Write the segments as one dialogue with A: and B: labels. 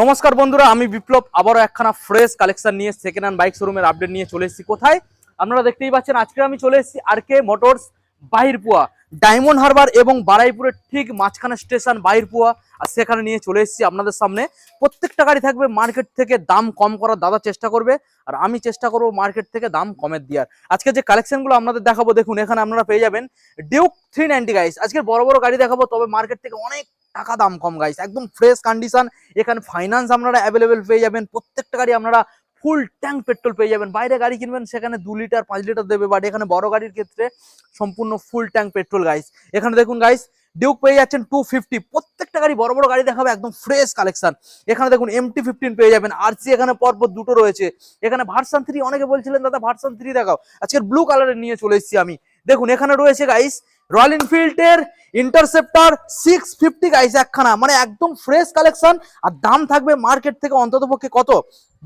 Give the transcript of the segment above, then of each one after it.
A: নমস্কার বন্ধুরা, আমি বিপ্লব। আবারও একখানা ফ্রেশ কালেকশন নিয়ে second hand bike showroom update নিয়ে চলে এসেছি। কোথায়? আপনারা দেখতেই পাচ্ছেন, আজকে আমি চলে এসেছি R K Motors Bahirpuya Diamond Harbour এবং বারাইপুরের ঠিক মাঝখানে স্টেশন বাহিরপুয়া। আর সেখানে নিয়ে চলে এসেছি আপনাদের সামনে। প্রত্যেকটা গাড়ি থাকবে মার্কেট থেকে দাম কম করার দাদা চেষ্টা করবে। আর আমি চেষ্টা করব মার্কেট থেকে দাম কমের দেওয়ার। আজকে যে কালেকশনগুলো আপনাদের দেখাবো, দেখুন, এখানে আপনারা পেয়ে যাবেন ডিউক থ্রি নাইনটি গাইস আজকে বড় বড় গাড়ি দেখাবো, তবে মার্কেট থেকে অনেক টাকা দাম কম গাইস একদম ফ্রেশ কন্ডিশন এখানে ফাইন্যান্স আপনারা অ্যাভেলেবেল পেয়ে যাবেন। প্রত্যেকটা গাড়ি আপনারা ফুল ট্যাঙ্ক পেট্রোল পেয়ে যাবেন। বাইরে গাড়ি কিনবেন, সেখানে দু লিটার পাঁচ লিটার দেবে। বাট এখানে বড় গাড়ির ক্ষেত্রে সম্পূর্ণ ফুল ট্যাঙ্ক পেট্রোল গাইস এখানে দেখুন গাইস ডিউক পেয়ে যাচ্ছেন টু ফিফটি প্রত্যেকটা গাড়ি বড় বড় গাড়ি দেখাবে একদম ফ্রেশ কালেকশন এখানে দেখুন এমটি ফিফটিন পেয়ে যাবেন। আর সি এখানে পরপর দুটো রয়েছে। এখানে ভার্সান থ্রি অনেকে বলছিলেন, দাদা ভার্সান থ্রি দেখাও। আজকের ব্লু কালারের নিয়ে চলে এসেছি আমি। দেখুন, এখানে রয়েছে গাইস রয়্যাল এনফিল্ডের ইন্টারসেপ্টার সিক্স ফিফটি গাইস একখানা মানে একদম ফ্রেশ কালেকশন আর দাম থাকবে মার্কেট থেকে অন্তত পক্ষে কত?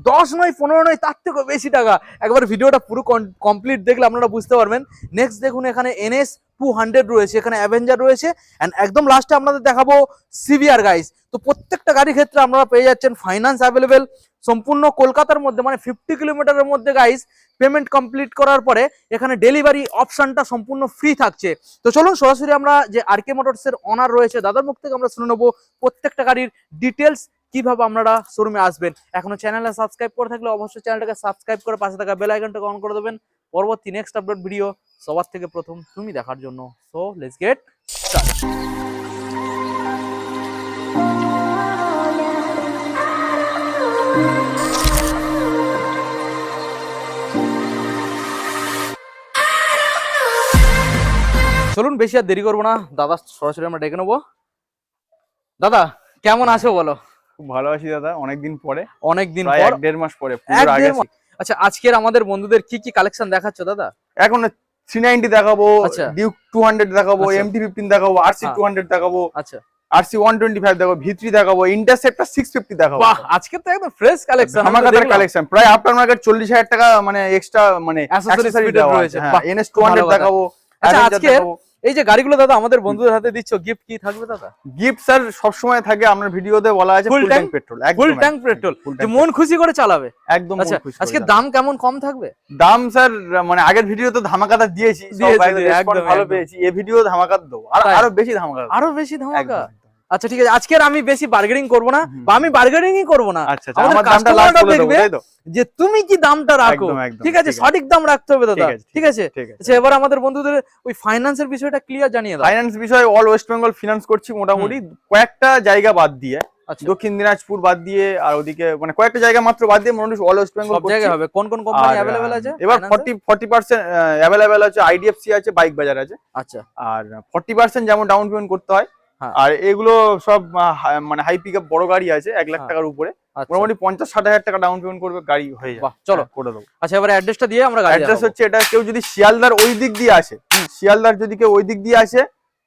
A: দশ নয়, পনেরো নয়, তার থেকেও বেশি টাকা। একবার ভিডিওটা পুরো কমপ্লিট দেখলে আপনারা বুঝতে পারবেন। নেক্সট দেখুন, এখানে এনএস টু হান্ড্রেড রয়েছে, এখানে অ্যাভেঞ্জার রয়েছে অ্যান্ড একদম লাস্টে আপনাদের দেখাবো সিভিআর গাইস তো প্রত্যেকটা গাড়ির ক্ষেত্রে আপনারা পেয়ে যাচ্ছেন ফাইন্যান্স অ্যাভেলেবেল সম্পূর্ণ কলকাতার মধ্যে মানে ফিফটি কিলোমিটারের মধ্যে গাইস পেমেন্ট কমপ্লিট করার পরে এখানে ডেলিভারি অপশানটা সম্পূর্ণ ফ্রি থাকছে। তো চলুন সরাসরি আমরা যে আর কে মোটরসের অনার রয়েছে, দাদার মুখ থেকে আমরা শুনে নেব প্রত্যেকটা গাড়ির ডিটেলস কীভাবে আপনারা শোরুমে আসবেন। এখনও চ্যানেলে সাবস্ক্রাইব করে থাকলে অবশ্যই চ্যানেলটাকে সাবস্ক্রাইব করে পাশে থাকা বেল আইকনটাকে অন করে দেবেন। পরবর্তী নেক্সট আপডেট ভিডিও সবার থেকে প্রথম তুমি দেখার জন্য। সো লেটস গেট চলুন বেশি আর দেরি করব না দাদা সরাসরি আমরা ডেকে নেব দাদা কেমন আছো বলো
B: খুব ভালো আছি দাদা অনেকদিন পরে
A: অনেকদিন পর
B: দেড় মাস পরে।
A: আচ্ছা আজকের আমাদের বন্ধুদের কি কি কালেকশন দেখাচ্ছ দাদা
B: এখন থ্রি নাইনটি দেখাবো
A: আচ্ছা।
B: ডিউক টু হান্ড্রেড দেখাবো
A: আচ্ছা।
B: এমটি ফিফটিন দেখাবো আরসি। টু হান্ড্রেড দেখাবো
A: আচ্ছা
B: আরসি ফাইভ দেখাবো ভিত্রি দেখাবো ইন্টারসেপ্টার দেখাবো
A: বাহ আজকে তো একদম ফ্রেশ কালেকশন
B: কালেকশন প্রায় আফটার মার্কেট চল্লিশ হাজার টাকা মানে এক্সট্রা মানে
A: রয়েছে।
B: হ্যাঁ এনএস। দেখাবো
A: আচ্ছা এই যে গাড়িগুলো দাদা আমাদের বন্ধুদের হাতে দিচ্ছ গিফট কি থাকবে দাদা?
B: গিফট স্যার সব সময় থাকে আপনার ভিডিওতে বলা আছে full tank petrol
A: full tank petrol যে মন খুশি করে চালাবে?
B: একদম মন
A: আচ্ছা
B: খুশি
A: আজকে দাম কেমন কম থাকবে?
B: দাম স্যার মানে আগের ভিডিওতে ধামাকাটা দিয়েছি সব ভালো পেয়েছি এই ভিডিও ধামাকার দেবো আর আরও বেশি ধামাকা
A: আরও বেশি ধামাকা। আচ্ছা ঠিক আছে। আজকের আমি বেশি বার্গেনিং করব না বা আমি বার্গেনিংই করব না।
B: আচ্ছা আচ্ছা।
A: আমাদের
B: আমার দামটা লাস্ট বলে দেবো
A: দেখবে, যে তুমি কি দামটা রাখো। ঠিক আছে? সঠিক দাম রাখতে হবে দাদা।
B: ঠিক আছে,
A: আচ্ছা এবার আমাদের বন্ধুদের ওই ফাইন্যান্সের বিষয়টা ক্লিয়ার জানিয়ে দাও।
B: ফাইন্যান্স বিষয়ে অল ওয়েস্ট বেঙ্গল ফিনান্স করছি মোটামুটি। কয়েকটা জায়গা বাদ দিয়ে
A: আচ্ছা।
B: দক্ষিণ দিনাজপুর বাদ দিয়ে আর ওদিকে মানে কয়েকটা জায়গা মাত্র বাদ দিয়ে মোটামুটি অল ওয়েস্ট বেঙ্গল
A: সব জায়গায় হবে। কোন কোন কোম্পানি অ্যাভেলেবেল আছে?
B: এবার
A: finance-এ?
B: ফর্টি ফর্টি পার্সেন্ট অ্যাভেলেবেল আছে আইডিএফসি আছে বাইক বাজার আছে।
A: আচ্ছা।
B: আর ফর্টি পার্সেন্ট যেমন ডাউন পেমেন্ট করতে হ্যাঁ। আর এগুলো সব মানে হাই পিক বড় গাড়ি আছে এক লাখ
A: হ্যাঁ।
B: টাকার উপরে।
A: আচ্ছা।
B: মোটামুটি পঞ্চাশ ষাট হাজার টাকা ডাউন পেমেন্ট করবে গাড়ি হয়ে যাবে।
A: চলো।
B: হ্যাঁ, করে দেবো।
A: আচ্ছা এবার অ্যাড্রেসটা দিয়ে আমরা গাড়ি
B: অ্যাড্রেস হচ্ছে এটা কেউ যদি শিয়ালদার ওই দিক দিয়ে আসে শিয়ালদার যদি কেউ ওই দিক দিয়ে আসে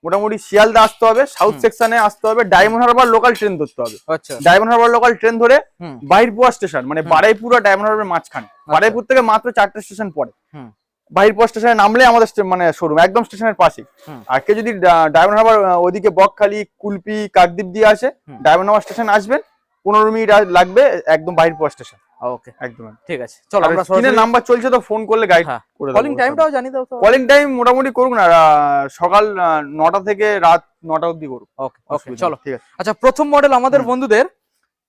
B: মোটামুটি শিয়ালদা আসতে হবে সাউথ সেকশনে আসতে হবে ডায়মন্ড হারবার লোকাল ট্রেন ধরতে হবে।
A: আচ্ছা।
B: ডায়মন্ড হারবার লোকাল ট্রেন ধরে বাহিরপুয়া স্টেশন মানে। বারাইপুর ডায়মন্ড হারবার মাঝখানে। বারাইপুর থেকে মাত্র চারটে স্টেশন পড়ে।
A: হুম।
B: বাহিরপুয়া স্টেশনে নামলে আমাদের মানে শোরুম একদম স্টেশনের পাশে। আর কেউ যদি ডায়মন্ড হারবার আহ, ওদিকে বকখালি কুলপি কাকদ্বীপ দিয়ে আসে। ডায়মন্ড হারবার স্টেশন আসবেন পনেরো মিনিট লাগবে একদম বাহিরপুয়া স্টেশন
A: ওকে
B: একদম
A: ঠিক আছে চলো আমরা
B: স্ক্রিনে নাম্বার চলছে তো ফোন করলে গাইড
A: হ্যাঁ।
B: করে
A: কলিং টাইমটাও জানি দাও তো
B: কলিং টাইম মোটামুটি করুক না সকাল থেকে রাত নটা অবধি
A: ওকে ওকে চলো
B: ঠিক আছে
A: আচ্ছা প্রথম মডেল আমাদের। বন্ধুদের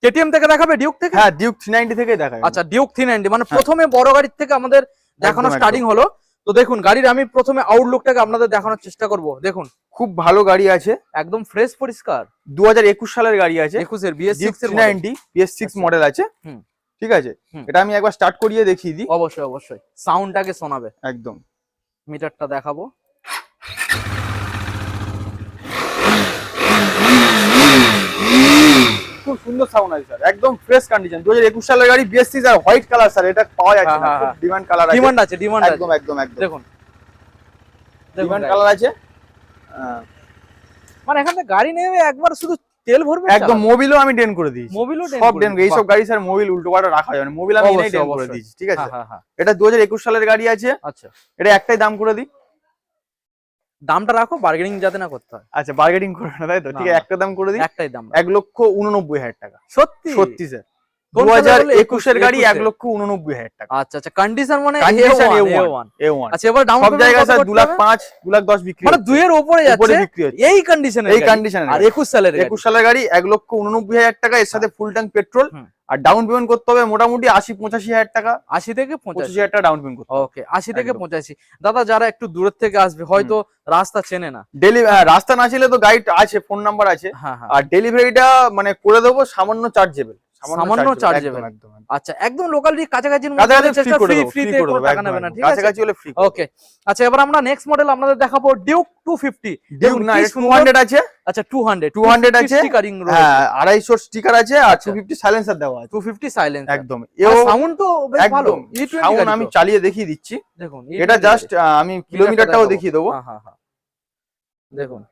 A: কেটিএম থেকে দেখাবে ডিউক থেকে
B: হ্যাঁ ডিউক থ্রি নাইনটি থেকে দেখা
A: আচ্ছা ডিউক থ্রি নাইনটি মানে
B: হ্যাঁ।
A: প্রথমে বড় গাড়ির থেকে আমাদের দেখানো স্টার্টিং হলো। তো দেখুন গাড়ির আমি প্রথমে আউটলুকটাকে আপনাদের দেখানোর চেষ্টা করব। দেখুন
B: খুব ভালো গাড়ি আছে।
A: একদম ফ্রেশ পরিষ্কার।
B: দু হাজার একুশ সালের গাড়ি আছে।
A: একুশের BS six.
B: Ninety BS six. Model আছে। ঠিক আছে? এটা আমি একবার স্টার্ট করিয়ে দেখিয়ে দিই।
A: অবশ্যই অবশ্যই। সাউন্ডটাকে শোনাবে।
B: একদম।
A: মিটারটা দেখাবো।
B: খুব সুন্দর সাউন্ড আছে স্যার একদম ফ্রেশ কন্ডিশন দু হাজার একুশ সালের গাড়ি বিএস সিক্স আর হোয়াইট কালার স্যার এটা পাওয়া যাচ্ছে না।
A: হ্যাঁ, হ্যাঁ,
B: ডিমান্ড কালার আছে।
A: ডিমান্ড আছে ডিমান্ড
B: একদম একদম একদম।
A: দেখুন।
B: ডিমান্ড কালার আছে।
A: মানে এখান গাড়ি নেবে একবার শুধু তেল ভরবে
B: একদম মোবিলও আমি ডেন করে দিয়েছি।
A: মোবিলও
B: সব ডেন এই সব গাড়ি স্যার মোবিল উল্টো পাল্টা রাখা যাবে মোবিল আমি এনেই ডেন করে। দিয়েছি ঠিক আছে?
A: হ্যাঁ হ্যাঁ হ্যাঁ।
B: এটা দু হাজার একুশ সালের গাড়ি আছে।
A: আচ্ছা।
B: এটা একটাই দাম করে দিই।
A: দামটা রাখো বার্গেনিং যাতে না করতে হয়।
B: আচ্ছা বার্গেনিং করবে না তাই তো? ঠিক আছে একটা দাম করে দিই?
A: একটাই দাম
B: এক লক্ষ উননব্বই হাজার টাকা।
A: সত্যি?
B: সত্যি স্যার দু হাজার একুশের গাড়ি এক লক্ষ উননব্বই হাজার টাকা।
A: আচ্ছা আচ্ছা কন্ডিশন মানে
B: Condition
A: A1,
B: A1
A: A1
B: এ ওয়ান
A: আচ্ছা এবার ডাউন
B: সব জায়গায় স্যার দু লাখ পাঁচ দু লাখ দশ বিক্রি
A: মানে। দুইয়ের উপরে
B: উপরে
A: যাচ্ছে
B: বিক্রি হচ্ছে।
A: এই কন্ডিশনে
B: এই কন্ডিশনে
A: আর একুশ সালের
B: একুশ সালের গাড়ি এক লক্ষ উননব্বই হাজার টাকা এর সাথে ফুল ট্যাঙ্ক পেট্রোল। আর ডাউন পেমেন্ট করতে হবে মোটামুটি আশি পঁচাশি হাজার টাকা।
A: আশি থেকে পঁচাশি।
B: হাজার টাকা ডাউন পেমেন্ট করতে হবে।
A: ওকে আশি থেকে পঁচাশি। দাদা যারা একটু দূরের থেকে আসবে হয়তো রাস্তা চেনে না।
B: ডেলি রাস্তা না ছিল তো গাইড আছে ফোন নাম্বার আছে।
A: হ্যাঁ হ্যাঁ।
B: আর ডেলিভারিটা মানে করে দেবো সামান্য চার্জেবল
A: সামান্য।
B: একদম একদম
A: আচ্ছা একদম লোকালি কাছাকাছির
B: কাছাকাছি
A: মধ্যে
B: ফ্রি
A: ফ্রি
B: করে
A: কোনো টাকা
B: একদম,
A: নেবে না ঠিক আছে?
B: কাছাকাছি হলে ফ্রি
A: ওকে আচ্ছা এবার আমরা নেক্সট মডেল আপনাদের দেখাবো ডিউক টু ফিফটি
B: ডিউক না টু হান্ড্রেড আছে।
A: আচ্ছা টু হান্ড্রেড
B: 200 আছে,
A: স্টিকারিং
B: হ্যাঁ আড়াইশো স্টিকার আছে আর
A: আচ্ছা।
B: টু ফিফটি সাইলেন্সার দেওয়া আছে।
A: টু ফিফটি সাইলেন্স
B: একদম। এও
A: সাউন্ড তো বেশ ভালো।
B: সাউন্ড আমি চালিয়ে দেখিয়ে দিচ্ছি।
A: দেখুন
B: এটা জাস্ট আমি কিলোমিটারটাও দেখিয়ে দেবো।
A: হ্যাঁ হ্যাঁ হ্যাঁ। দেখুন।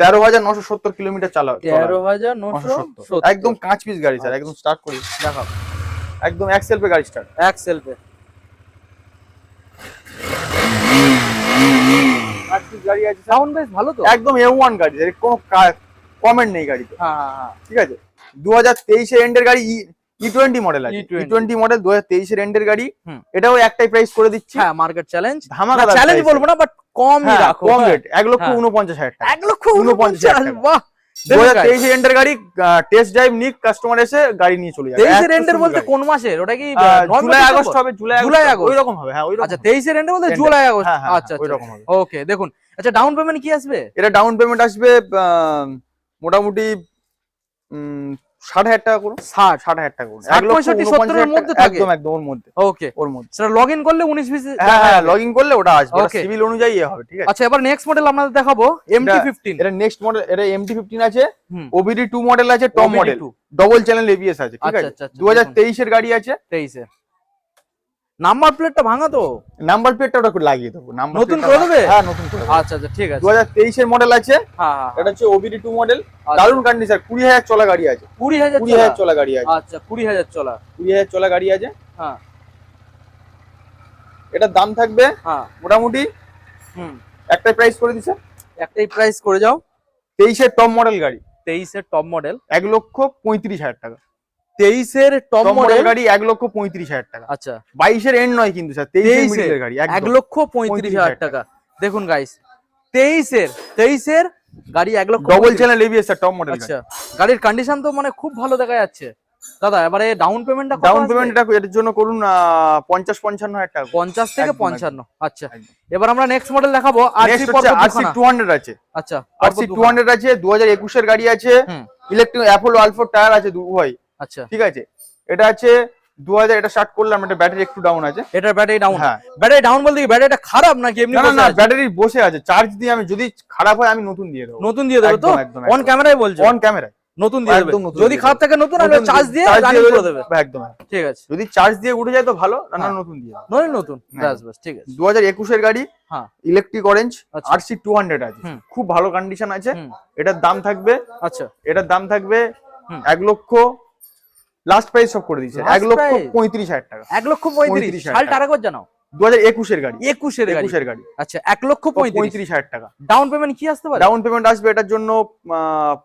B: তেরো হাজার নশো সত্তর কিলোমিটার চালা
A: তেরো হাজার
B: নশো সত্তর। একদম কাঁচ পিস গাড়ি স্যার। একদম স্টার্ট করি।
A: দেখাবো
B: একদম এক সেলফে গাড়ি স্টার্ট
A: এক সেলফে
B: গাড়ি আছে।
A: সাউন্ড বেশ ভালো তো?
B: একদম এ ওয়ান গাড়ি কোনো কমেন্ট নেই গাড়িতে।
A: হ্যাঁ হ্যাঁ হ্যাঁ।
B: ঠিক আছে? দু হাজার তেইশের এন্ডের গাড়ি টোয়েন্টি মডেল আছে। ই
A: E20
B: টোয়েন্টি মডেল দু হাজার তেইশের এন্ডের গাড়ি। এটাও একটাই প্রাইস করে দিচ্ছি।
A: হ্যাঁ মার্কেট চ্যালেঞ্জ
B: ধামাকা
A: চ্যালেঞ্জ বলব না বাট
B: হ্যাঁ,
A: রাখো।
B: কম
A: হ্যাঁ।
B: রেট এক লক্ষ
A: হ্যাঁ।
B: উনপঞ্চাশ হাজার টাকা।
A: এক লক্ষ উনপঞ্চাশ বাহ।
B: দু হাজার তেইশের এন্ডের গাড়ি টেস্ট ড্রাইভ নিক কাস্টমার এসে গাড়ি নিয়ে চলে যাবে।
A: তেইশের এন্ডের বলতে কোন মাসের? ওটা কি
B: জুলাই আগস্ট হবে জুলাই
A: জুলাই
B: আগস্ট। হবে হ্যাঁ
A: আচ্ছা তেইশের এন্ডে বলতে জুলাই আগস্ট।
B: হ্যাঁ, হ্যাঁ,
A: আচ্ছা আচ্ছা
B: হবে।
A: ওকে দেখুন। আচ্ছা ডাউন পেমেন্ট কি আসবে?
B: এটা ডাউন পেমেন্ট আসবে মোটামুটি উম, ষাট হাজার টাকা করুন।
A: ষাট
B: ষাট হাজার টাকা করুন।
A: ষাট,
B: এক লক্ষ
A: পঁয়ষট্টি, সত্তরের মধ্যে থাকে?
B: একদম একদম ওর মধ্যে।
A: ওকে।
B: ওর মধ্যে।
A: সেটা লগ ইন করলে উনিশ বিশ
B: হ্যাঁ হ্যাঁ লগইন করলে ওটা আসবে সিভিল অনুযায়ী হবে ঠিক আছে?
A: আচ্ছা এবার নেক্সট মডেল আপনাদের দেখাবো এমটি ফিফটিন
B: এটা নেক্সট মডেল এটা এমটি ফিফটিন আছে। ওবিডি টু মডেল আছে top model double channel ABS আছে ঠিক
A: আচ্ছা,
B: আছে?
A: আচ্ছা,
B: দু হাজার তেইশের গাড়ি আছে।
A: তেইশে নাম্বার প্লেটটা ভাঙা তো?
B: নাম্বার প্লেটটা ওটা লাগিয়ে দেবো।
A: নতুন করে দেবে?
B: হ্যাঁ নতুন করে
A: আচ্ছা আচ্ছা ঠিক আছে।
B: দু হাজার তেইশের মডেল আছে।
A: হ্যাঁ হ্যাঁ
B: এটা হচ্ছে ওবিডি টু মডেল। দারুণ কন্ডিশন কুড়ি হাজার চলা গাড়ি আছে।
A: কুড়ি হাজার
B: কুড়ি
A: চলা?
B: হাজার চলা। গাড়ি আছে।
A: আচ্ছা কুড়ি হাজার চলা।
B: কুড়ি হাজার চলা গাড়ি আছে।
A: হ্যাঁ।
B: এটার দাম থাকবে
A: হ্যাঁ।
B: মোটামুটি
A: হুম।
B: একটা প্রাইস করে দিছে।
A: একটাই প্রাইস করে যাও।
B: তেইশের টপ মডেল গাড়ি।
A: তেইশের টপ মডেল
B: এক লক্ষ পঁয়ত্রিশ হাজার টাকা।
A: তেইশের টপ
B: মডেল গাড়ি এক লক্ষ পঁয়ত্রিশ হাজার টাকা।
A: আচ্ছা।
B: বাইশের এন্ড নয় কিন্তু স্যার তেইশের গাড়ি
A: এক লক্ষ পঁয়ত্রিশ হাজার টাকা। দেখুন গাইস তেইশের তেইশের গাড়ি এক lakh
B: double
A: 35
B: channel ABS top model
A: আচ্ছা গাড়ির কন্ডিশন তো মানে খুব ভালো দেখা যাচ্ছে। দাদা এবারে ডাউন পেমেন্টটা
B: ডাউন পেমেন্ট এটা এর জন্য করুন আহ, পঞ্চাশ পঞ্চান্ন হাজার টাকা।
A: পঞ্চাশ থেকে
B: একদম,
A: পঞ্চান্ন। আচ্ছা এবার আমরা নেক্সট মডেল দেখাবো আরসি
B: আরসি টু হান্ড্রেড আছে।
A: আচ্ছা
B: আরসি টু হান্ড্রেড আছে দু হাজার একুশের গাড়ি আছে। ইলেকট্রিক অ্যাপোলো আলফো টায়ার আছে দু ভাই
A: আচ্ছা।
B: ঠিক আছে? এটা আছে দু হাজার এটা স্টার্ট করলাম এটা ব্যাটারি একটু ডাউন আছে।
A: এটার ব্যাটারি ডাউন
B: হ্যাঁ।
A: ব্যাটারি ডাউন বলতে কি ব্যাটারিটা খারাপ নাকি এমনি
B: না না? ব্যাটারি বসে আছে? চার্জ দিয়ে আমি যদি খারাপ হয় আমি নতুন দিয়ে দেবো।
A: নতুন দিয়ে দেবে তো? অন
B: একদম।
A: ক্যামেরায় বলছো?
B: অন
A: নতুন দিয়ে দেবে।
B: একদম
A: যদি খারাপ থাকে নতুন আর চার্জ দিয়ে রানিং করে দেবে।
B: একদম
A: ঠিক আছে।
B: যদি চার্জ দিয়ে উঠে যায় তো ভালো না
A: হ্যাঁ।
B: নতুন দিয়ে
A: নয় নতুন।
B: হ্যাঁ।
A: ঠিক আছে।
B: গাড়ি
A: হ্যাঁ।
B: Electric orange. RC two hundred আছে। খুব ভালো কন্ডিশন আছে। এটার দাম থাকবে
A: আচ্ছা।
B: এটার দাম থাকবে এক লক্ষ লাস্ট প্রাইস সব করে দিয়েছে। এক লক্ষ পঁয়ত্রিশ হাজার টাকা।
A: এক লক্ষ পঁয়ত্রিশ।
B: হাজার টাকা।
A: আরেকবার জানাও।
B: দু হাজার একুশের গাড়ি।
A: একুশের গাড়ি।
B: একুশের গাড়ি।
A: আচ্ছা এক লক্ষ পঁয়ত্রিশ।
B: হাজার টাকা।
A: ডাউন পেমেন্ট কি আসতে পারে?
B: ডাউন পেমেন্ট আসবে এটার জন্য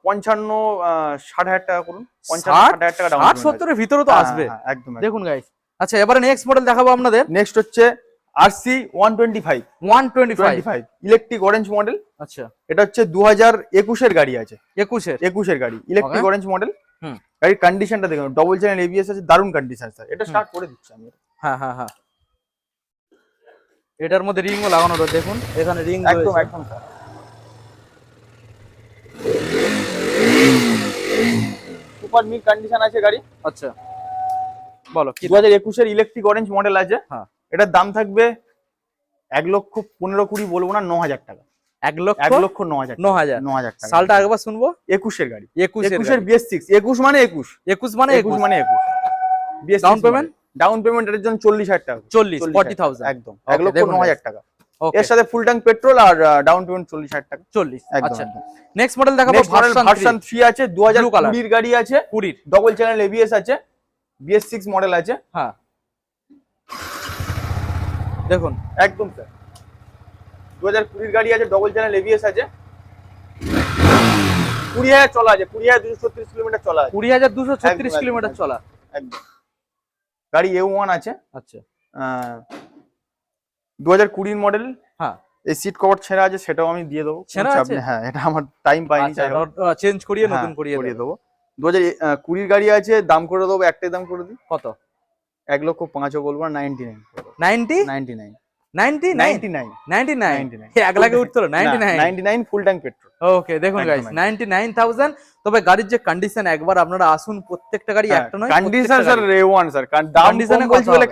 B: পঞ্চান্ন ষাট হাজার টাকা করুন। পঞ্চান্ন
A: ষাট?
B: ষাট হাজার টাকা ডাউন
A: ষাট সত্তরের ভিতরে তো আসবে।
B: একদম
A: দেখুন গাইস আচ্ছা এবারে নেক্সট মডেল দেখাবো আপনাদের।
B: নেক্সট হচ্ছে RC one twenty five
A: one twenty five
B: electric orange model
A: আচ্ছা।
B: এটা হচ্ছে দু হাজার একুশের গাড়ি আছে।
A: একুশের।
B: একুশের গাড়ি ইলেকট্রিক অরেঞ্জ মডেল। গাড়ির কন্ডিশনটা দেখুন ডবল চ্যানেল এবিএস আছে দারুণ কন্ডিশন স্যার এটা স্টার্ট করে দিচ্ছি আমি।
A: হ্যাঁ হ্যাঁ হ্যাঁ। এটার মধ্যে রিংও লাগানো রয়েছে দেখুন। এখানে রিং
B: একদম একদম স্যার সুপার মিক কন্ডিশন আছে গাড়ি।
A: আচ্ছা। বলো কি
B: দু হাজার একুশের ইলেকট্রিক অরেঞ্জ মডেল আছে।
A: হ্যাঁ।
B: এটার দাম থাকবে এক লক্ষ পনেরো কুড়ি বলব না ন হাজার টাকা।
A: এক লক্ষ
B: এক লক্ষ ন হাজার
A: ন হাজার।
B: ন হাজার
A: সালটা একবার শুনব?
B: একুশের গাড়ি।
A: একুশের
B: একুশের বিএস সিক্স একুশ মানে একুশ।
A: একুশ মানে
B: একুশ মানে একুশ। বিএস? ডাউন পেমেন্ট এর জন্য চল্লিশ হাজার টাকা।
A: চল্লিশ
B: 40,000
A: ফর্টি থাউজেন্ড
B: একদম। এক লক্ষ ন হাজার টাকা। এর সাথে ফুল ট্যাঙ্ক পেট্রোল আর ডাউন পেমেন্ট চল্লিশ হাজার টাকা।
A: চল্লিশ আচ্ছা। নেক্সট মডেল দেখাবো ভার্সন
B: ভার্সন থ্রি আছে দু হাজার কুড়ির গাড়ি আছে
A: কুড়ির।
B: ডবল চ্যানেল এবিএস আছে বিএস সিক্স মডেল আছে।
A: হ্যাঁ। দেখুন।
B: একদম স্যার দু হাজার কুড়ির গাড়ি আছে ডবল চ্যানেল এবিএস আছে। কুড়ি হাজার চলা আছে কুড়ি হাজার দুশো ছত্রিশ কিলোমিটার চলা
A: কুড়ি হাজার দুশো ছত্রিশ কিলোমিটার চলা?
B: একদম। গাড়ি এ ওয়ান আছে।
A: আচ্ছা।
B: দু হাজার কুড়ির মডেল
A: হ্যাঁ।
B: এই সিট কভার ছেঁড়া আছে সেটাও আমি দিয়ে দেবো। হ্যাঁ এটা আমার টাইম পাইনি
A: আচ্ছা। চেঞ্জ করিয়ে
B: হ্যাঁ,
A: নতুন করিয়ে
B: করিয়ে
A: দেবো
B: দেবো। দু হাজার কুড়ির গাড়ি আছে দাম করে দেবো একটাই দাম করে দিই।
A: কত?
B: এক লক্ষ পাঁচও বলব ninety nine
A: ninety?
B: Ninety nine
A: ninety nine?
B: Ninety nine.
A: Ninety nine?
B: 99
A: এক লাখে উঠতো ninety nine.
B: Ninety nine full tank petrol
A: okay দেখুন
B: একদম,
A: গাইস
B: একদম।
A: নাইনটি নাইন থাউজেন্ড তবে গাড়ির যে কন্ডিশন একবার আপনারা আসুন প্রত্যেকটা গাড়ি একটা নয়
B: কন্ডিশন স্যার। স্যার বলছি বলে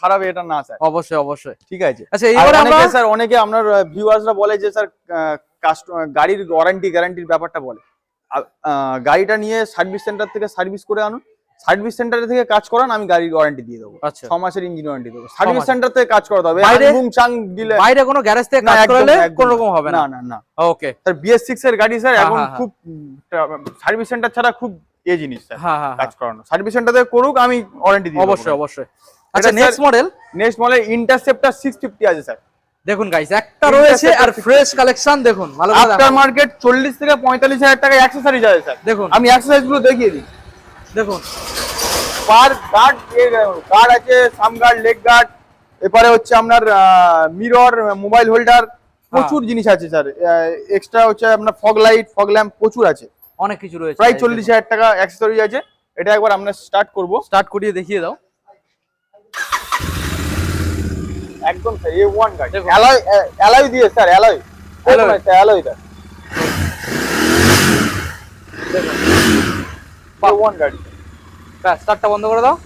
B: খারাপ এটা না স্যার
A: অবশ্যই অবশ্যই।
B: ঠিক আছে।
A: আচ্ছা আমরা
B: স্যার অনেকে আপনার ভিউয়ার্সরা বলে যে স্যার গাড়ির ওয়ারেন্টি গ্যারান্টির ব্যাপারটা বলে। গাড়িটা নিয়ে সার্ভিস সেন্টার থেকে সার্ভিস করে আনুন। সার্ভিস সেন্টার থেকে কাজ করান আমি গাড়ির ওয়ারেন্টি দিয়ে দেবো।
A: আচ্ছা।
B: ছ মাসের ইঞ্জিন ওয়ারেন্টি দেবো। সার্ভিস সেন্টার থেকে কাজ করাতে হবে।
A: বাইরে-
B: বুম চাং দিলে
A: বাইরে কোনো গ্যারেজ থেকে কাজ করালে কোনো রকম হবে
B: না।
A: না
B: না
A: ওকে
B: স্যার এর গাড়ি স্যার
A: হ্যাঁ,
B: এখন
A: হ্যাঁ,
B: খুব সার্ভিস সেন্টার ছাড়া খুব এ জিনিস স্যার
A: হ্যাঁ হ্যাঁ হ্যাঁ।
B: কাজ করানো। সার্ভিস সেন্টার থেকে করুক আমি ওয়ারেন্টি দিই
A: অবশ্যই অবশ্যই। আচ্ছা next model
B: next model Interceptor six fifty আছে স্যার।
A: দেখুন গাইস একটা রয়েছে আর ফ্রেশ কালেকশন দেখুন ভালো করে
B: আফটার মার্কেট চল্লিশ থেকে পঁয়তাল্লিশ হাজার টাকা অ্যাক্সেসরিজ আছে স্যার।
A: দেখুন।
B: আমি অ্যাক্সেসরিজগুলো দেখিয়ে দিই
A: দেখুন।
B: পার গার্ড গার্ড আছে সাম গার্ড লেগ গার্ড। এরপরে হচ্ছে আপনার মিরর মোবাইল হোল্ডার। প্রচুর জিনিস আছে স্যার। এক্সট্রা হচ্ছে আপনার ফগ লাইট ফগ ল্যাম্প প্রচুর আছে।
A: অনেক কিছু রয়েছে।
B: প্রায় চল্লিশ হাজার টাকা অ্যাক্সেসরিজ আছে। এটা একবার আমরা স্টার্ট করব।
A: স্টার্ট করিয়ে দেখিয়ে দাও।
B: একদম স্যার এ ওয়ান গাড়ি অ্যালয় অ্যালয় দিয়ে স্যার অ্যালয়।
A: Alloy।
B: অ্যালয়টা? এ ওয়ান গাড়ি
A: ব্যাস স্টার্টটা বন্ধ করে দাও।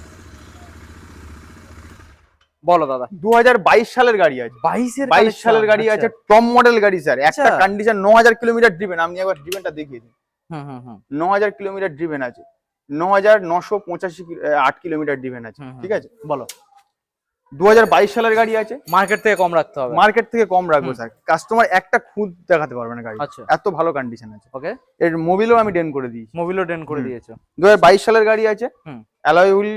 A: বলো দাদা।
B: দু সালের গাড়ি আছে।
A: বাইশের
B: বাইশ সালের গাড়ি আছে টপ মডেল গাড়ি স্যার একটা
A: আচ্ছা।
B: কন্ডিশন ন হাজার কিলোমিটার ড্রিভেন আপনি একবার ড্রিভেনটা দেখিয়ে দিন ন হাজার কিলোমিটার ড্রিভেন আছে। ন হাজার নশো পঁচাশি আট কিলোমিটার ড্রিভেন আছে। ঠিক আছে?
A: বলো।
B: দু সালের গাড়ি আছে।
A: মার্কেট থেকে কম রাখতে হবে।
B: মার্কেট থেকে কম রাখব স্যার কাস্টমার একটা খুদ দেখাতে পারবে না গাড়ি।
A: আচ্ছা।
B: এত ভালো কন্ডিশন আছে।
A: ওকে
B: এর মোবিলও আমি ডেন করে দিয়েছি।
A: মোবিলও ডেন করে। দিয়েছ।
B: দু সালের গাড়ি আছে।
A: হুম।
B: অ্যালয় হুইল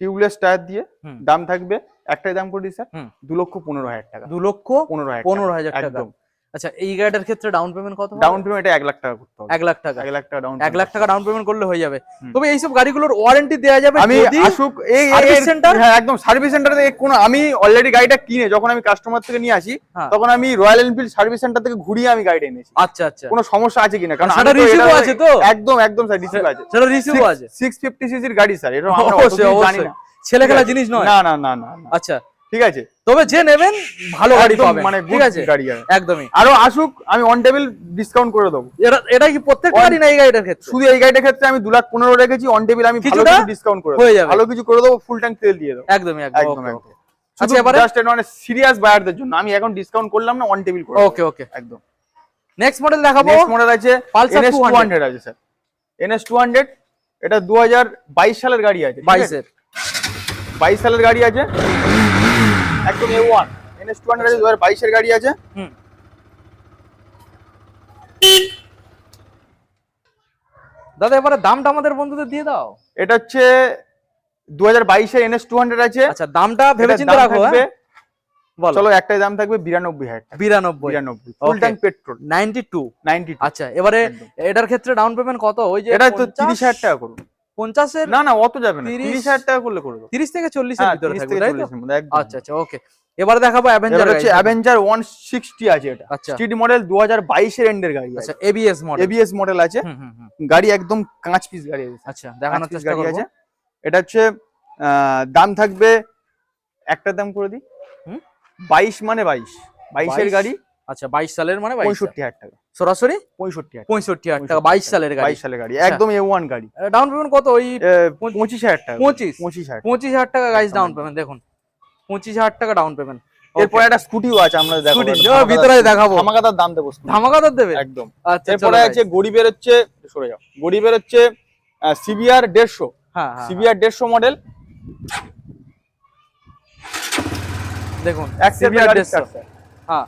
B: টিউবলেস টায়ার দিয়ে দাম থাকবে একটাই দাম করে দিই স্যার। দু লক্ষ পনেরো হাজার টাকা।
A: দু লক্ষ
B: পনেরো হাজার
A: পনেরো হাজার টাকা।
B: একদম।
A: আচ্ছা এই গাড়িটার ক্ষেত্রে ডাউন পেমেন্ট কত
B: ডাউন পেমেন্ট এক লাখ টাকা করতে হবে।
A: এক লাখ টাকা।
B: এক লাখ টাকা ডাউন
A: এক লাখ টাকা ডাউন পেমেন্ট করলে হয়ে যাবে। তবে এইসব গাড়িগুলোর ওয়ারেন্টি দেওয়া যাবে
B: আমি আসুক এই
A: service
B: হ্যাঁ একদম সার্ভিস সেন্টার থেকে কোনো আমি অলরেডি গাড়িটা কিনে যখন আমি কাস্টমার থেকে নিয়ে আসি
A: হ্যাঁ।
B: তখন আমি রয়্যাল এনফিল্ড সার্ভিস সেন্টার থেকে ঘুরিয়ে আমি গাড়িটা এনেছি।
A: আচ্ছা আচ্ছা।
B: কোনো সমস্যা আছে কিনা? কারণ
A: আর সেটা
B: এটা-
A: আছে তো?
B: একদম একদম স্যার রিসিভ আছে।
A: সেটা রিসিভ আছে।
B: সিক্স ফিফটি সিসির গাড়ি স্যার এটা আমরা জানি না।
A: ছেলে খেলা জিনিস নয়।
B: না না না না।
A: আচ্ছা।
B: ঠিক আছে?
A: তবে যে নেবেন ভালো গাড়ি পাবেন।
B: মানে
A: ঠিক আছে?
B: গাড়ি
A: একদমই।
B: আরও আসুক আমি অন টেবিল ডিসকাউন্ট করে দেবো।
A: এটা এটা কি প্রত্যেক গাড়ি না এই গাড়িটার ক্ষেত্রে?
B: শুধু এই গাড়িটার ক্ষেত্রে আমি দু লাখ পনেরো রেখেছি অন টেবিল আমি ভালো কিছু ডিসকাউন্ট করে দেবো। ভালো কিছু করে দেবো ফুল ট্যাঙ্ক তেল দিয়ে দেবো।
A: একদমই একদম আচ্ছা, এবারে?
B: জাস্ট মানে সিরিয়াস বায়ারদের জন্য। আমি এখন ডিসকাউন্ট করলাম না অন টেবিল করে
A: ওকে ওকে।
B: একদম।
A: নেক্সট মডেল দেখাবো।
B: নেক্সট মডেল আছে এনএস
A: 200
B: 200 আছে স্যার এনএস 200 এটা 2022 সালের গাড়ি আছে ঠিক আছে?
A: বাইশের।
B: 22 সালের গাড়ি আছে। একদম A1 এনএস 200 আছে 2022 এর গাড়ি আছে।
A: হুম। দাদা এবারে দামটা আমাদের বন্ধুদের দিয়ে দাও।
B: এটা হচ্ছে 2022 এর এনএস 200 আছে।
A: আচ্ছা দামটা ভেবে চিন্তে রাখো হ্যাঁ? বলো।
B: চলো একটাই দাম থাকবে 92000 টাকা
A: বিরানব্বই।
B: 92 full. Tank petrol
A: ninety two
B: 92
A: আচ্ছা এবারে এটার ক্ষেত্রে ডাউন পেমেন্ট কত? ওই যে
B: এটা তো
A: 50
B: 30000 টাকা করুন।
A: পঞ্চাশের
B: না না অত যাবে না।
A: 30
B: 30000 টাকা করলে করে দেবো।
A: তিরিশ থেকে চল্লিশের
B: হ্যাঁ
A: ভিতরে থাকবে তাই তো?
B: 40 এর একদম।
A: আচ্ছা আচ্ছা ওকে। এবারে দেখাবো অ্যাভেঞ্জার
B: হচ্ছে অ্যাভেঞ্জার 160 আছে এটা।
A: আচ্ছা।
B: স্ট্রিট মডেল 2022 এর এন্ডের গাড়ি
A: আচ্ছা এবিএস মডেল
B: এবিএস মডেল আছে। গাড়ি একদম কাঁচ পিস গাড়ি আছে।
A: আচ্ছা দেখানোর চেষ্টা
B: গাড়ি আছে। এটা হচ্ছে দাম থাকবে একটা দাম করে দিই।
A: হুম?
B: বাইশ মানে বাইশ। বাইশের
A: 22
B: গাড়ি
A: আচ্ছা বাইশ সালের মানে
B: পঁয়ষট্টি হাজার টাকা।
A: সরাসরি?
B: পঁয়ষট্টি
A: পঁয়ষট্টি হাজার টাকা বাইশ সালের গাড়ি।
B: বাইশ সালের গাড়ি।
A: আচ্ছা।
B: একদম এ ওয়ান গাড়ি
A: ডাউন পেমেন্ট কত? ওই
B: পঁচিশ হাজার টাকা।
A: পঁচিশ।
B: পঁচিশ হাজার।
A: পঁচিশ হাজার টাকা
B: একদম,
A: ডাউন পেমেন্ট দেখুন। পঁচিশ হাজার টাকা ডাউন পেমেন্ট
B: এরপরে একটা স্কুটিও আছে আমরা দেখো
A: Scooty,
B: একটা
A: যাও,
B: ধামাকাদার
A: ভিতরে দেখাবো।
B: ধামাকাদার দাম দেবো
A: ধামাকাদার দেবে?
B: একদম।
A: আচ্ছা
B: এরপরে আছে গরিবের হচ্ছে সরে যাও। গরিবের হচ্ছে সিবিআর দেড়শো।
A: হ্যাঁ হ্যাঁ
B: সিবিআর দেড়শো মডেল
A: দেখুন
B: এক
A: CBR
B: গাড়ি
A: 150 হ্যাঁ।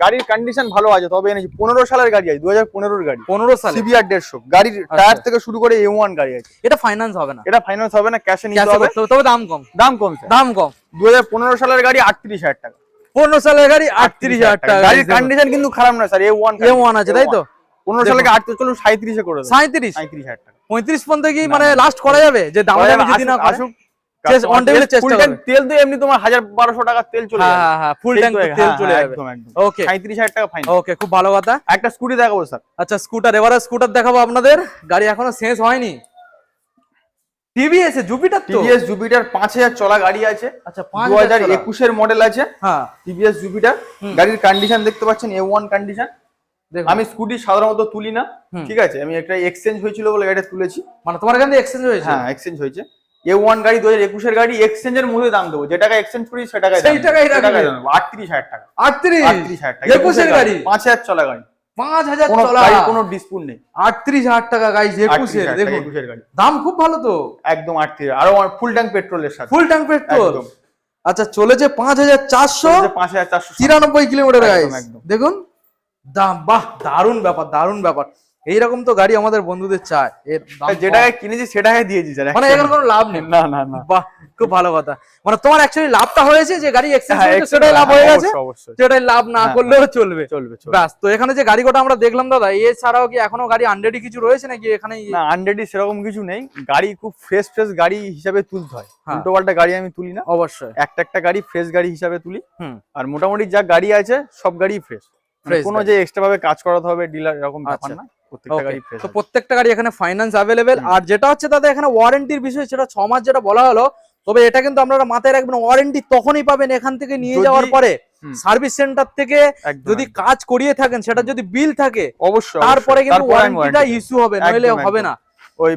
B: গাড়ির কন্ডিশন ভালো আছে তবে এনেছি। পনেরো সালের গাড়ি আছে দু হাজার পনেরোর গাড়ি।
A: পনেরো সালে?
B: সিবিআর দেড়শো। গাড়ির টায়ার থেকে শুরু করে এ ওয়ান গাড়ি আছে।
A: এটা ফাইন্যান্স হবে না?
B: এটা ফাইন্যান্স হবে না ক্যাশে নিতে হবে।
A: তবে দাম কম।
B: দাম কম
A: দাম কম।
B: দু হাজার পনেরো সালের গাড়ি আটত্রিশ হাজার টাকা।
A: পনেরো সালের গাড়ি আটত্রিশ হাজার টাকা।
B: গাড়ির কন্ডিশন কিন্তু খারাপ না sir A one
A: A one আছে তাই তো?
B: পনেরো সালে আটত্রিশ চলুন সাঁত্রিশে করে
A: সাঁত্রিশ?
B: সাঁত্রিশ হাজার টাকা।
A: পঁয়ত্রিশ পর্যন্ত কি মানে লাস্ট করা যাবে? যে দাম যদি না
B: আসুক-
A: চেষ্টা করবে।
B: তেল এমনি তোমার টাকা তেল চলে
A: হ্যাঁ
B: যাবে।
A: হ্যাঁ হ্যাঁ ফুল ট্যাঙ্ক তেল চলে যাবে
B: একদম একদম
A: ওকে
B: সাঁত্রিশ হাজার টাকা ফাইন
A: ওকে খুব ভালো কথা।
B: একটা স্কুটি দেখাবো স্যার
A: আচ্ছা স্কুটার এবারে স্কুটার দেখাবো আপনাদের। গাড়ি এখনও শেষ হয়নি। টিভিএস জুপিটার তো।
B: টিভিএস জুপিটার পাঁচ হাজার চলা গাড়ি আছে।
A: আচ্ছা
B: মডেল আছে।
A: হ্যাঁ।
B: TVS Jupiter. গাড়ির কন্ডিশন দেখতে পাচ্ছেন কন্ডিশন আমি স্কুটি সাধারণত তুলি না। ঠিক আছে আমি একটা এক্সচেঞ্জ হয়েছিল বলে গাড়িটা তুলেছি।
A: মানে তোমার এখান থেকে এক্সচেঞ্জ হয়েছে?
B: হ্যাঁ এক্সচেঞ্জ হয়েছে। এ ওয়ান গাড়ি দু হাজার একুশের গাড়ি এক্সচেঞ্জের মধ্যে দাম দেবো। যে টাকা এক্সচেঞ্জ করি সে টাকায়
A: সেই রাখবে।
B: আটত্রিশ হাজার টাকা।
A: আটত্রিশ?
B: আটত্রিশ হাজার টাকা।
A: একুশের গাড়ি?
B: পাঁচ হাজার চলা গাড়ি।
A: পাঁচ হাজার চলা।
B: কোনো ডিসপুট নেই।
A: আটত্রিশ হাজার টাকা
B: 38
A: একুশের
B: টাকা, একুশের গাড়ি।
A: দাম খুব ভালো তো।
B: একদম আটত্রিশ আরও ফুল ট্যাঙ্ক পেট্রোলের সাথে।
A: ফুল ট্যাঙ্ক পেট্রোল
B: একদম।
A: আচ্ছা চলেছে পাঁচ হাজার চারশো
B: পাঁচ হাজার চারশো।
A: তিরানব্বই কিলোমিটার
B: একদম।
A: দেখুন দাম বাহ দারুণ ব্যাপার দারুণ ব্যাপার। এইরকম তো গাড়ি আমাদের বন্ধুদের চায়। এর দাম
B: যে
A: কম।
B: টাকায় কিনেছি সে টাকায় দিয়েছি স্যার
A: মানে এখানে কোনো লাভ নেই।
B: না না না।
A: বাহ খুব ভালো কথা। মানে তোমার অ্যাকচুয়ালি লাভটা হয়েছে যে গাড়ি এক্সচেঞ্জ
B: হ্যাঁ,
A: সেটাই লাভ হয়ে
B: হ্যাঁ,
A: গেছে। সেটাই লাভ না
B: হ্যাঁ,
A: করলেও চলবে।
B: চলবে
A: ব্যাস তো এখানে যে গাড়ি কটা আমরা দেখলাম দাদা এছাড়াও কি এখনও গাড়ি আনরেডি কিছু রয়েছে নাকি এখানে
B: না আনরেডি সেরকম কিছু নেই। গাড়ি খুব ফ্রেশ ফ্রেশ গাড়ি হিসাবে তুলতে হয়।
A: হ্যাঁ।
B: উল্টো পাল্টা গাড়ি আমি তুলি না।
A: অবশ্যই।
B: একটা একটা গাড়ি ফ্রেশ গাড়ি হিসাবে তুলি।
A: হুম।
B: আর মোটামুটি যা গাড়ি আছে সব গাড়ি ফ্রেশ কোনো যে এক্সট্রা ভাবে কাজ করাতে হবে ডিলার এরকম ব্যাপার
A: আচ্ছা।
B: না প্রত্যেকটা গাড়ি
A: তো প্রত্যেকটা গাড়ি এখানে ফাইন্যান্স অ্যাভেলেবেল আর যেটা হচ্ছে দাদা এখানে ওয়ারেন্টির বিষয় সেটা ছ মাস যেটা বলা হলো তবে এটা কিন্তু আপনারা মাথায় রাখবেন ওয়ারেন্টি তখনই পাবেন এখান থেকে নিয়ে যাওয়ার পরে। সার্ভিস সেন্টার থেকে যদি কাজ করিয়ে থাকেন সেটা যদি বিল থাকে
B: অবশ্যই
A: তারপরে কিন্তু ওয়ারেন্টিটা ইস্যু হবে নইলে হবে না।
B: ওই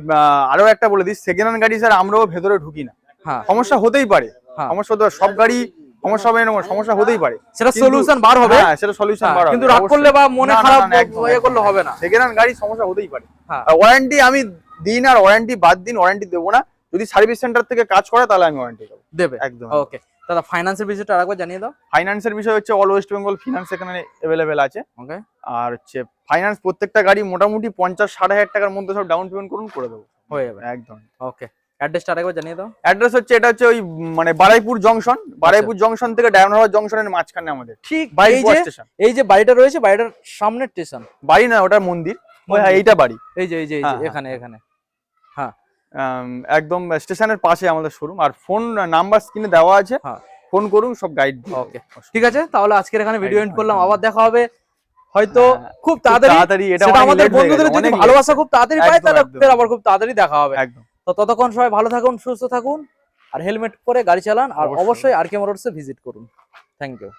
B: আরও একটা বলে দিই সেকেন্ড হ্যান্ড গাড়ি স্যার আমরাও ভেতরে ঢুকি না।
A: হ্যাঁ।
B: সমস্যা হতেই পারে।
A: হ্যাঁ।
B: সমস্যা পারে সব গাড়ি সমস্যা হবে এরকম সমস্যা হতেই পারে।
A: সেটা সলিউশন বার হবে।
B: হ্যাঁ সেটা সলিউশন
A: হ্যাঁ,
B: বার হবে।
A: কিন্তু রাগ করলে বা মনে খারাপ ইয়ে করলে হবে না।
B: সেকেন্ড হ্যান্ড গাড়ি সমস্যা হতেই পারে।
A: হ্যাঁ।
B: ওয়ারেন্টি আমি দিই না আর ওয়ারেন্টি বাদ দিন ওয়ারেন্টি দেবো না। যদি সার্ভিস সেন্টার থেকে কাজ করে তাহলে আমি ওয়ারেন্টি দেবো।
A: দেবে?
B: একদম।
A: ওকে দাদা ফাইন্যান্সের বিষয়টা আরেকবার জানিয়ে দাও।
B: ফাইন্যান্সের বিষয় হচ্ছে অল ওয়েস্ট বেঙ্গল ফিনান্স এখানে অ্যাভেলেবেল আছে।
A: ওকে
B: আর হচ্ছে ফাইন্যান্স প্রত্যেকটা গাড়ি মোটামুটি পঞ্চাশ ষাট হাজার টাকার মধ্যে সব ডাউন পেমেন্ট করুন করে দেবো।
A: হয়ে যাবে।
B: একদম।
A: ওকে অ্যাড্রেসটা আরেকবার জানিয়ে দাও।
B: অ্যাড্রেস হচ্ছে এটা হচ্ছে ওই মানে বারাইপুর জংশন। বারাইপুর জংশন থেকে ডায়মন্ড জংশনের মাঝখানে আমাদের।
A: ঠিক এই যে
B: স্টেশন।
A: এই যে বাড়িটা রয়েছে বাড়িটার স্টেশন।
B: বাড়ি না ওটা মন্দির। হ্যাঁ, এইটা বাড়ি।
A: এই যে এই যে
B: হ্যাঁ, হ্যাঁ,
A: এখানে এখানে।
B: আম, একদম স্টেশনের পাশে আমাদের শোরুম। আর ফোন নাম্বার স্ক্রিনে দেওয়া আছে।
A: হ্যাঁ।
B: ফোন করুন সব গাইড
A: ওকে। ঠিক আছে তাহলে আজকের এখানে ভিডিও এন্ড করলাম। আবার দেখা হবে। হয়তো
B: হ্যাঁ,
A: খুব তাড়াতাড়ি
B: তাড়াতাড়ি এটা
A: আমাদের বন্ধুদের যদি ভালোবাসা খুব তাড়াতাড়ি পায় তাহলে আবার খুব তাড়াতাড়ি দেখা হবে।
B: একদম।
A: তো ততক্ষণ সবাই ভালো থাকুন সুস্থ থাকুন আর হেলমেট পরে গাড়ি চালান আর অবশ্যই। আর কে মোটরসে ভিজিট করুন থ্যাংক ইউ